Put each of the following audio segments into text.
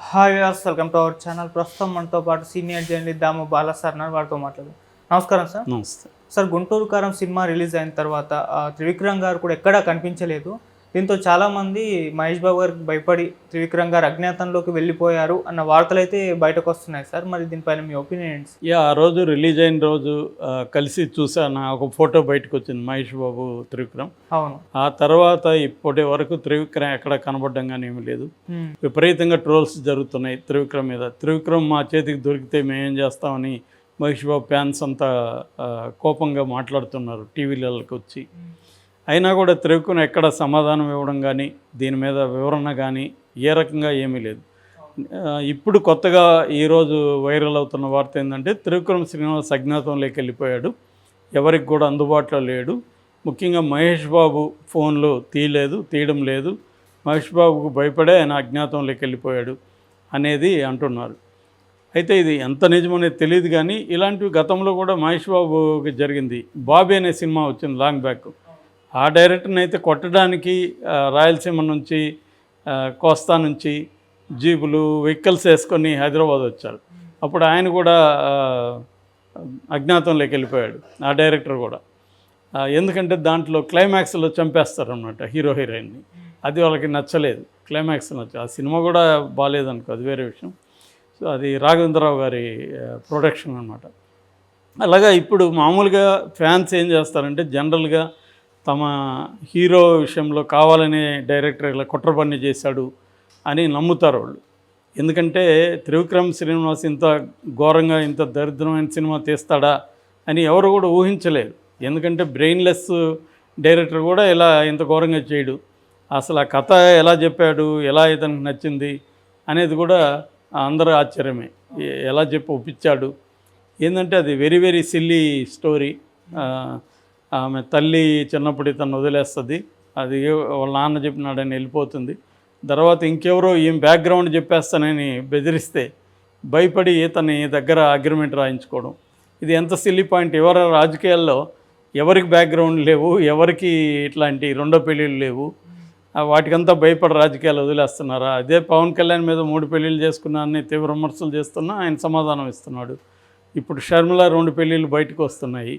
Hi viewers welcome to our channel ప్రస్తుతం మనతో పాటు senior journalist Damu Bala sir ఉన్నారు. వారితో మాట్లాడు నమస్కారం సార్ నమస్తే. సార్ గుంటూరు కారం సినిమా రిలీజ్ అయిన తర్వాత త్రివిక్రమ్ గారు కూడా ఎక్కడా కనిపించలేదు. దీంతో చాలా మంది మహేష్ బాబు గారికి భయపడి త్రివిక్రమ్ గారు అజ్ఞాతంలోకి వెళ్ళిపోయారు అన్న వార్తలు అయితే బయటకు వస్తున్నాయి సార్. మరి దీనిపైన మీ ఒపీనియన్ ఏంటి సార్? యా ఆ రోజు రిలీజ్ అయిన రోజు కలిసి చూసాను ఒక ఫోటో బయటకు వచ్చింది మహేష్ బాబు త్రివిక్రమ్. అవును. ఆ తర్వాత ఇప్పటి వరకు త్రివిక్రమ్ ఎక్కడ కనబడడం కానీ ఏమీ లేదు. విపరీతంగా ట్రోల్స్ జరుగుతున్నాయి త్రివిక్రమ్ మీద. త్రివిక్రమ్ మా చేతికి దొరికితే మేమేం చేస్తామని మహేష్ బాబు ఫ్యాన్స్ అంతా కోపంగా మాట్లాడుతున్నారు టీవీలకి వచ్చి. అయినా కూడా త్రివిక్రమ్ ఎక్కడ సమాధానం ఇవ్వడం కానీ దీని మీద వివరణ కానీ ఏ రకంగా ఏమీ లేదు. ఇప్పుడు కొత్తగా ఈరోజు వైరల్ అవుతున్న వార్త ఏంటంటే త్రివిక్రమ్ శ్రీనివాస్ అజ్ఞాతంలోకి వెళ్ళిపోయాడు. ఎవరికి కూడా అందుబాటులో లేడు. ముఖ్యంగా మహేష్ బాబు ఫోన్లు తీయలేదు తీయడం లేదు. మహేష్ బాబుకు భయపడే ఆయన అజ్ఞాతంలోకి వెళ్ళిపోయాడు అనేది అంటున్నారు. అయితే ఇది ఎంత నిజమనేది తెలియదు కానీ ఇలాంటివి గతంలో కూడా మహేష్ బాబుకి జరిగింది. బాబీ అనే సినిమా వచ్చింది లాంగ్ బ్యాక్. ఆ డైరెక్టర్ని అయితే కొట్టడానికి రాయలసీమ నుంచి కోస్తా నుంచి జీపులు వెహికల్స్ వేసుకొని హైదరాబాద్ వచ్చారు. అప్పుడు ఆయన కూడా అజ్ఞాతంలోకి వెళ్ళిపోయాడు ఆ డైరెక్టర్ కూడా. ఎందుకంటే దాంట్లో క్లైమాక్స్లో చంపేస్తారనమాట హీరో హీరోయిన్ని. అది వాళ్ళకి నచ్చలేదు. క్లైమాక్స్ నచ్చలేదు ఆ సినిమా కూడా బాగాలేదనుకో అది వేరే విషయం. సో అది రాఘవేంద్రరావు గారి ప్రొడక్షన్ అనమాట అలాగా ఇప్పుడు మామూలుగా ఫ్యాన్స్ ఏం చేస్తారంటే జనరల్గా తమ హీరో విషయంలో కావాలనే డైరెక్టర్ ఇలా కుట్ర పని చేశాడు అని నమ్ముతారు వాళ్ళు. ఎందుకంటే త్రివిక్రమ్ శ్రీనివాస్ ఇంత ఘోరంగా ఇంత దరిద్రమైన సినిమా తీస్తాడా అని ఎవరు కూడా ఊహించలేరు. ఎందుకంటే బ్రెయిన్లెస్ డైరెక్టర్ కూడా ఇలా ఇంత ఘోరంగా చేయడు. అసలు ఆ కథ ఎలా చెప్పాడు ఎలా ఇతనికి నచ్చింది అనేది కూడా అందరూ ఆశ్చర్యమే. ఎలా చెప్పి ఒప్పించాడు. ఏంటంటే అది వెరీ వెరీ సిల్లీ స్టోరీ. ఆమె తల్లి చిన్నప్పుడు తను వదిలేస్తుంది. అది వాళ్ళ నాన్న చెప్పినాడని వెళ్ళిపోతుంది. తర్వాత ఇంకెవరో ఈమె బ్యాక్గ్రౌండ్ చెప్పేస్తానని బెదిరిస్తే భయపడి తన దగ్గర అగ్రిమెంట్ రాయించుకోవడం. ఇది ఎంత సిల్లీ పాయింట్ ఎవరు రాజకీయాల్లో ఎవరికి బ్యాక్గ్రౌండ్ లేవు ఎవరికి ఇట్లాంటి రెండో పెళ్ళిళ్ళు లేవు వాటికంతా భయపడి రాజకీయాలు వదిలేస్తున్నారా? అదే పవన్ కళ్యాణ్ మీద మూడు పెళ్ళిళ్ళు చేసుకున్నానని తీవ్ర విమర్శలు చేస్తున్నా ఆయన సమాధానం ఇస్తున్నాడు. ఇప్పుడు షర్మిల రెండు పెళ్ళిళ్ళు బయటకు వస్తున్నాయి.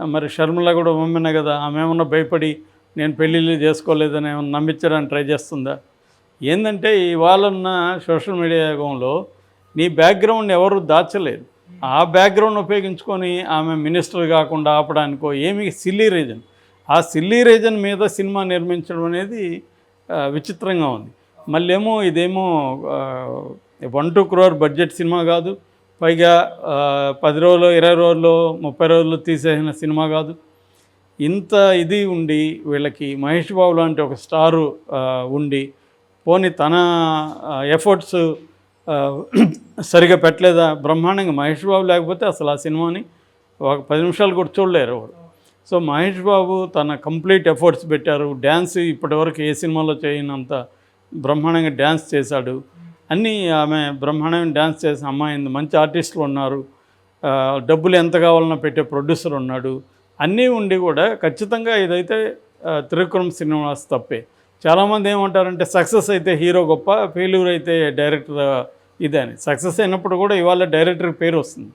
మరి షర్మిల కూడా మమ్మీనే కదా ఆమె ఏమన్నా భయపడి నేను పెళ్ళిళ్ళు చేసుకోలేదని ఏమన్నా నమ్మించడానికి ట్రై చేస్తుందా? ఏంటంటే ఇవాళన్న సోషల్ మీడియా యుగంలో నీ బ్యాక్గ్రౌండ్ ఎవరు దాచలేరు ఆ బ్యాక్గ్రౌండ్ ఉపయోగించుకొని ఆమె మినిస్టర్ కాకుండా ఆపడానికో ఏమి సిల్లీ రీజన్. ఆ సిల్లీ రీజన్ మీద సినిమా నిర్మించడం అనేది విచిత్రంగా ఉంది. మళ్ళీ ఏమో ఇదేమో one two crore budget cinema కాదు పైగా పది రోజులు ఇరవై రోజులు ముప్పై రోజులు తీసేసిన సినిమా కాదు. ఇంత ఇది ఉండి వీళ్ళకి మహేష్ బాబు లాంటి ఒక స్టారు ఉండి పోనీ తన ఎఫర్ట్స్ సరిగా పెట్టలేదా? బ్రహ్మాండంగా మహేష్ బాబు లేకపోతే అసలు ఆ సినిమాని ఒక పది నిమిషాలు కూడా చూడలేరు వాడు సో మహేష్ బాబు తన కంప్లీట్ ఎఫర్ట్స్ పెట్టారు. డ్యాన్స్ ఇప్పటివరకు ఏ సినిమాలో చేయనంత బ్రహ్మాండంగా డ్యాన్స్ చేశాడు. అన్నీ ఆమె బ్రహ్మాండమైన డ్యాన్స్ చేసిన అమ్మాయింది మంచి ఆర్టిస్టులు ఉన్నారు. డబ్బులు ఎంత కావాలన్నా పెట్టే ప్రొడ్యూసర్ ఉన్నాడు. అన్నీ ఉండి కూడా ఖచ్చితంగా ఇదైతే ఆ, త్రివిక్రమ్ శ్రీనివాస్ తప్పే. చాలామంది ఏమంటారంటే సక్సెస్ అయితే హీరో గొప్ప ఫెయిల్యూర్ అయితే డైరెక్టర్ ఇదే అని. సక్సెస్ అయినప్పుడు కూడా ఇవాళ డైరెక్టర్ పేరు వస్తుంది.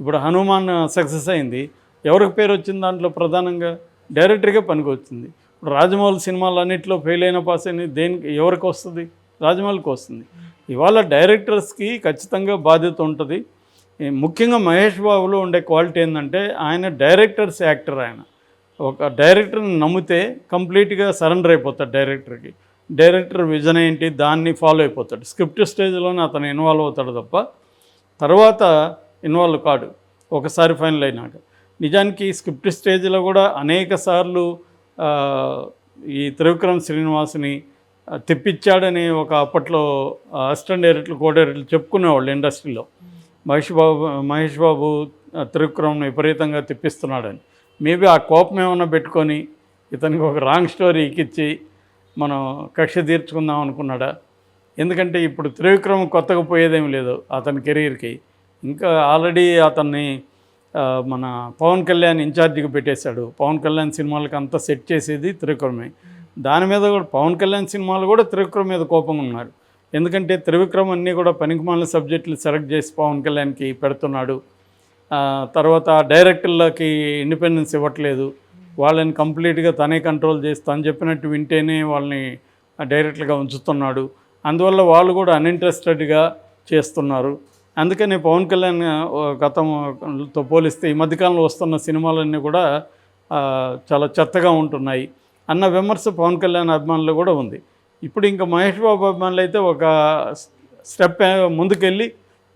ఇప్పుడు హనుమాన్ సక్సెస్ అయింది. ఎవరికి పేరు వచ్చింది దాంట్లో ప్రధానంగా? డైరెక్టర్గా పనికి వచ్చింది. ఇప్పుడు రాజమౌళి సినిమాలు అన్నింటిలో ఫెయిల్ అయిన పాస్ అయిన దేనికి ఎవరికి వస్తుంది? రాజమౌళికి వస్తుంది. ఇవాళ డైరెక్టర్స్కి ఖచ్చితంగా బాధ్యత ఉంటుంది. ముఖ్యంగా మహేష్ బాబులో ఉండే క్వాలిటీ ఏంటంటే ఆయన డైరెక్టర్స్ యాక్టర్ ఆయన. ఒక డైరెక్టర్ని నమ్మితే కంప్లీట్గా సరెండర్ అయిపోతాడు డైరెక్టర్కి. డైరెక్టర్ విజన్ ఏంటి దాన్ని ఫాలో అయిపోతాడు. స్క్రిప్ట్ స్టేజ్లోనే అతను ఇన్వాల్వ్ అవుతాడు తప్ప తర్వాత ఇన్వాల్వ్ కాడు ఒకసారి ఫైనల్ అయినాక. నిజానికి స్క్రిప్ట్ స్టేజ్లో కూడా అనేక సార్లు ఈ త్రివిక్రమ్ శ్రీనివాస్ని తెప్పించాడని ఒక అప్పట్లో అసిస్టెంట్ డైరెక్టర్లు కోడైరెక్టర్లు చెప్పుకునేవాళ్ళు ఇండస్ట్రీలో. మహేష్ బాబు మహేష్ బాబు త్రివిక్రమ్ను విపరీతంగా తెప్పిస్తున్నాడని. మేబీ ఆ కోపం ఏమన్నా పెట్టుకొని ఇతనికి ఒక రాంగ్ స్టోరీ ఎక్కిచ్చి మనం కక్ష తీర్చుకుందాం అనుకున్నాడా? ఎందుకంటే ఇప్పుడు త్రివిక్రమ్ కొత్తగా పోయేదేమి లేదు అతని కెరీర్కి. ఇంకా ఆల్రెడీ అతన్ని మన పవన్ కళ్యాణ్ ఇన్ఛార్జిగా పెట్టేశాడు. పవన్ కళ్యాణ్ సినిమాలకు అంతా సెట్ చేసేది త్రివిక్రమే దాని మీద కూడా పవన్ కళ్యాణ్ సినిమాలు కూడా త్రివిక్రమ్ మీద కోపంగా ఉన్నారు. ఎందుకంటే త్రివిక్రమ్ అన్నీ కూడా పనికిమాల సబ్జెక్టులు సెలెక్ట్ చేసి పవన్ కళ్యాణ్కి పెడుతున్నాడు. తర్వాత డైరెక్టర్లకి ఇండిపెండెన్స్ ఇవ్వట్లేదు. వాళ్ళని కంప్లీట్గా తనే కంట్రోల్ చేసి తను చెప్పినట్టు వింటేనే వాళ్ళని డైరెక్ట్గా ఉంచుతున్నాడు. అందువల్ల వాళ్ళు కూడా అన్ఇంట్రెస్టెడ్గా చేస్తున్నారు. అందుకని పవన్ కళ్యాణ్ గతంతో పోలిస్తే ఈ మధ్యకాలంలో వస్తున్న సినిమాలన్నీ కూడా చాలా చెత్తగా ఉంటున్నాయి. అన్న విమర్శ పవన్ కళ్యాణ్ అభిమానులు కూడా ఉంది. ఇప్పుడు ఇంకా మహేష్ బాబు అభిమానులు అయితే ఒక స్టెప్ ముందుకెళ్ళి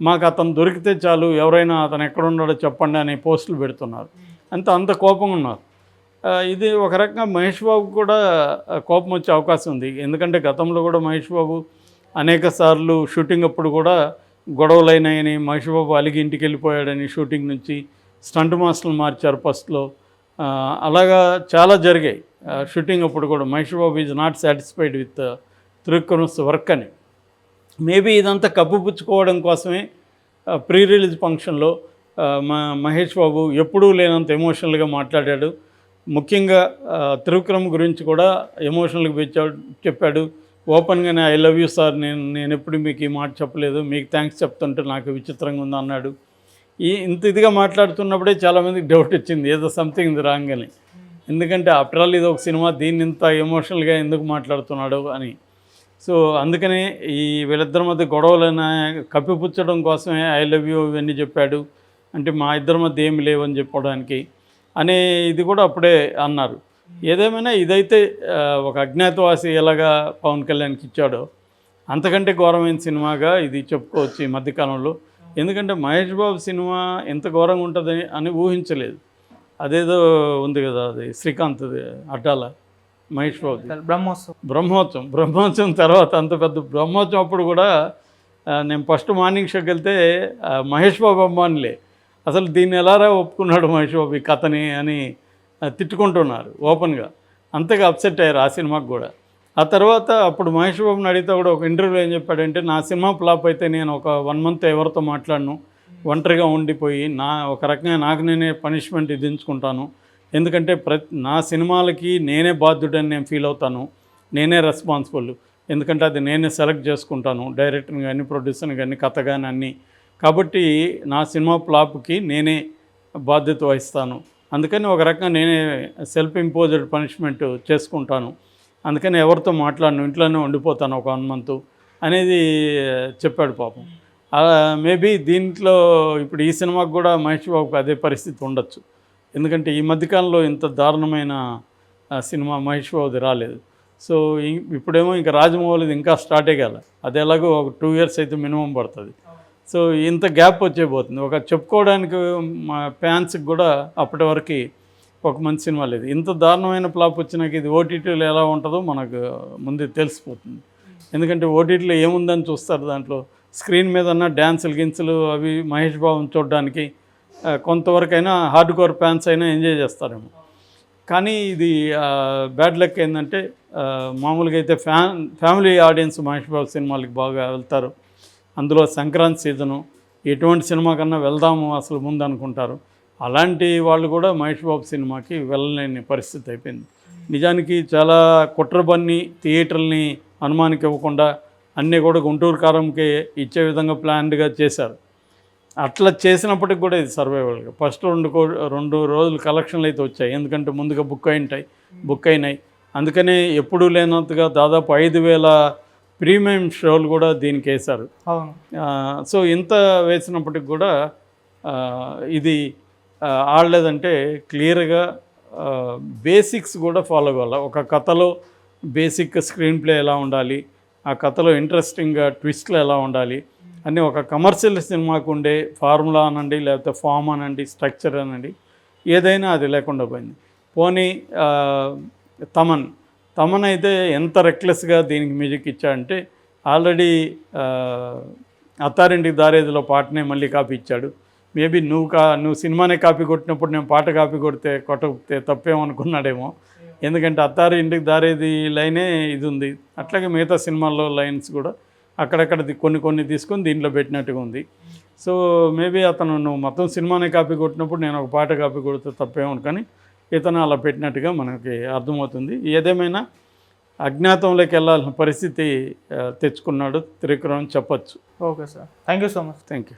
మాకు అతను దొరికితే చాలు ఎవరైనా అతను ఎక్కడ ఉన్నాడో చెప్పండి అనే పోస్టులు పెడుతున్నారు. అంత అంత కోపంగా ఉన్నారు. ఇది ఒక రకంగా మహేష్ బాబు కూడా కోపం వచ్చే అవకాశం ఉంది. ఎందుకంటే గతంలో కూడా మహేష్ బాబు అనేక సార్లు షూటింగ్ అప్పుడు కూడా గొడవలు అయినాయని మహేష్ బాబు అలిగి ఇంటికి వెళ్ళిపోయాడని షూటింగ్ నుంచి స్టంట్ మాస్టర్లు మార్చారు ఫస్ట్లో. అలాగా చాలా జరిగాయి. షూటింగ్ అప్పుడు కూడా Mahesh Babu is not satisfied with Trivikram's work అని. మేబీ ఇదంతా కప్పుపుచ్చుకోవడం కోసమే ప్రీ రిలీజ్ ఫంక్షన్లో మా మహేష్ బాబు ఎప్పుడూ లేనంత ఎమోషనల్గా మాట్లాడాడు. ముఖ్యంగా త్రివిక్రమ్ గురించి కూడా ఎమోషనల్గా పెంచాడు చెప్పాడు. ఓపెన్గానే ఐ లవ్ యూ సార్ నేను నేను ఎప్పుడు మీకు ఈ మాట చెప్పలేదు. మీకు థ్యాంక్స్ చెప్తుంటే నాకు విచిత్రంగా ఉంది అన్నాడు. ఈ ఇంత ఇదిగా మాట్లాడుతున్నప్పుడే చాలామందికి డౌట్ వచ్చింది. ఏదో సంథింగ్ ఇది రాంగ్ అని ఎందుకంటే ఆఫ్టర్ ఆల్ ఇది ఒక సినిమా దీన్ని ఇంత ఎమోషనల్గా ఎందుకు మాట్లాడుతున్నాడు అని. సో అందుకనే ఈ వీళ్ళిద్దరి మధ్య గొడవలైన కప్పిపుచ్చడం కోసమే ఐ లవ్ యూ ఇవన్నీ చెప్పాడు. అంటే మా ఇద్దరి మధ్య ఏమి లేవని చెప్పడానికి. అనే ఇది కూడా అప్పుడే అన్నారు. ఏదేమైనా ఇదైతే ఒక అజ్ఞాతవాసి ఎలాగా పవన్ కళ్యాణ్కి ఇచ్చాడో అంతకంటే ఘోరమైన సినిమాగా ఇది చెప్పుకోవచ్చు ఈ మధ్యకాలంలో. ఎందుకంటే మహేష్ బాబు సినిమా ఎంత ఘోరంగా ఉంటుందని అని ఊహించలేదు. అదేదో ఉంది కదా అది శ్రీకాంత్ అడ్డాల మహేష్ బాబుది బ్రహ్మోత్సవం. బ్రహ్మోత్సవం బ్రహ్మోత్సవం తర్వాత అంత పెద్ద బ్రహ్మోత్సవం అప్పుడు కూడా నేను ఫస్ట్ మార్నింగ్ షోకి వెళ్తే మహేష్ బాబు అమ్మానులే అసలు దీన్ని ఎలారా ఒప్పుకున్నాడు మహేష్ బాబు ఈ కథని అని తిట్టుకుంటున్నారు ఓపెన్గా. అంతగా అప్సెట్ అయ్యారు ఆ సినిమాకి కూడా. ఆ తర్వాత అప్పుడు మహేష్ బాబుని అడిగితే కూడా ఒక ఇంటర్వ్యూలో ఏం చెప్పాడంటే నా సినిమా ఫ్లాప్ అయితే నేను ఒక వన్ మంత్ ఎవరితో మాట్లాడను ఒంటరిగా ఉండిపోయి నా ఒక రకంగా నాకు నేనే పనిష్మెంట్ విధించుకుంటాను. ఎందుకంటే ప్రతి నా సినిమాలకి నేనే బాధ్యుడని నేను ఫీల్ అవుతాను. నేనే రెస్పాన్సిబుల్ ఎందుకంటే అది నేనే సెలెక్ట్ చేసుకుంటాను. డైరెక్టర్ని కానీ ప్రొడ్యూసర్ని కానీ కథ కానీ అన్నీ. కాబట్టి నా సినిమా ఫ్లాప్కి నేనే బాధ్యత వహిస్తాను. అందుకని ఒక రకంగా నేనే సెల్ఫ్ ఇంపోజ్డ్ పనిష్మెంట్ చేసుకుంటాను. అందుకని ఎవరితో మాట్లాడను ఇంట్లోనే ఉండిపోతాను ఒక వన్ మంత్ అనేది చెప్పాడు పాపం. మేబీ దీంట్లో ఇప్పుడు ఈ సినిమాకి కూడా మహేష్ బాబుకి అదే పరిస్థితి ఉండొచ్చు. ఎందుకంటే ఈ మధ్యకాలంలో ఇంత దారుణమైన సినిమా మహేష్ బాబుది రాలేదు. సో ఇప్పుడేమో ఇంకా రాజమౌళిది ఇంకా స్టార్టే కాల అది ఎలాగో ఒక టూ ఇయర్స్ అయితే మినిమం పడుతుంది. సో ఇంత గ్యాప్ వచ్చేపోతుంది ఒక చెప్పుకోవడానికి మా ఫ్యాన్స్కి కూడా అప్పటి వరకు ఒక మంచి సినిమా లేదు. ఇంత దారుణమైన ఫ్లాప్ వచ్చినాక ఇది ఓటీటీలో ఎలా ఉంటుందో మనకు ముందే తెలిసిపోతుంది. ఎందుకంటే ఓటీటీలో ఏముందని చూస్తారు దాంట్లో? స్క్రీన్ మీద ఉన్న డ్యాన్సులు గిన్సులు అవి మహేష్ బాబుని చూడడానికి కొంతవరకైనా హార్డ్ కోర్ ఫ్యాన్స్ అయినా ఎంజాయ్ చేస్తారేమో. కానీ ఇది బ్యాడ్ లక్ ఏంటంటే మామూలుగా అయితే fan family audience Mahesh Babu సినిమాలకి బాగా వెళ్తారు. అందులో సంక్రాంతి సీజను ఎటువంటి సినిమా కన్నా వెళ్దాము అసలు ముందు అనుకుంటారు. అలాంటి వాళ్ళు కూడా మహేష్ బాబు సినిమాకి వెళ్ళలేని పరిస్థితి అయిపోయింది. నిజానికి చాలా కుట్రబన్ని థియేటర్ని అనుమానికి ఇవ్వకుండా అన్నీ కూడా గుంటూరు కారంకి ఇచ్చే విధంగా ప్లాన్డ్గా చేశారు. అట్లా చేసినప్పటికి కూడా ఇది సర్వైవల్గా ఫస్ట్ రెండు కో రెండు రోజులు కలెక్షన్లు అయితే వచ్చాయి. ఎందుకంటే ముందుగా బుక్ అయి ఉంటాయి. బుక్ అయినాయి. అందుకనే ఎప్పుడూ లేనంతగా దాదాపు ఐదు వేల ప్రీమియం షోలు కూడా దీనికి వేశారు. సో ఇంత వేసినప్పటికి కూడా ఇది ఆడలేదంటే క్లియర్గా బేసిక్స్ కూడా ఫాలో అవ్వాలి ఒక కథలో బేసిక్ స్క్రీన్ ప్లే ఎలా ఉండాలి? ఆ కథలో ఇంట్రెస్టింగ్గా ట్విస్ట్లు ఎలా ఉండాలి అన్ని ఒక కమర్షియల్ సినిమాకు ఉండే ఫార్ములా అనండి లేకపోతే ఫామ్ అనండి స్ట్రక్చర్ అనండి ఏదైనా అది లేకుండా పోయింది. పోనీ తమన్ తమన్ అయితే ఎంత రెక్లెస్గా దీనికి మ్యూజిక్ ఇచ్చాడంటే ఆల్రెడీ అత్తారింటికి దారేదిలో పాటనే మళ్ళీ కాపీ ఇచ్చాడు. మేబీ నువ్వు కా నువ్వు సినిమానే కాపీ కొట్టినప్పుడు నేను పాట కాపీ కొడితే కొట్టకపోతే తప్పేమనుకున్నాడేమో. ఎందుకంటే అత్తారి ఇంటికి దారేది లైనే ఇది ఉంది. అట్లాగే మిగతా సినిమాల్లో లైన్స్ కూడా అక్కడక్కడ కొన్ని కొన్ని తీసుకొని దీంట్లో పెట్టినట్టుగా ఉంది. సో మేబీ అతను నువ్వు మొత్తం సినిమానే కాపీ కొట్టినప్పుడు నేను ఒక పాట కాపీ కొడితే తప్పేమో కానీ ఇతను అలా పెట్టినట్టుగా మనకి అర్థమవుతుంది. ఏదేమైనా అజ్ఞాతంలోకి వెళ్ళాల్సిన పరిస్థితి తెచ్చుకున్నాడు త్రివిక్రమ్ అని చెప్పచ్చు. Okay sir. Thank you so much. Thank you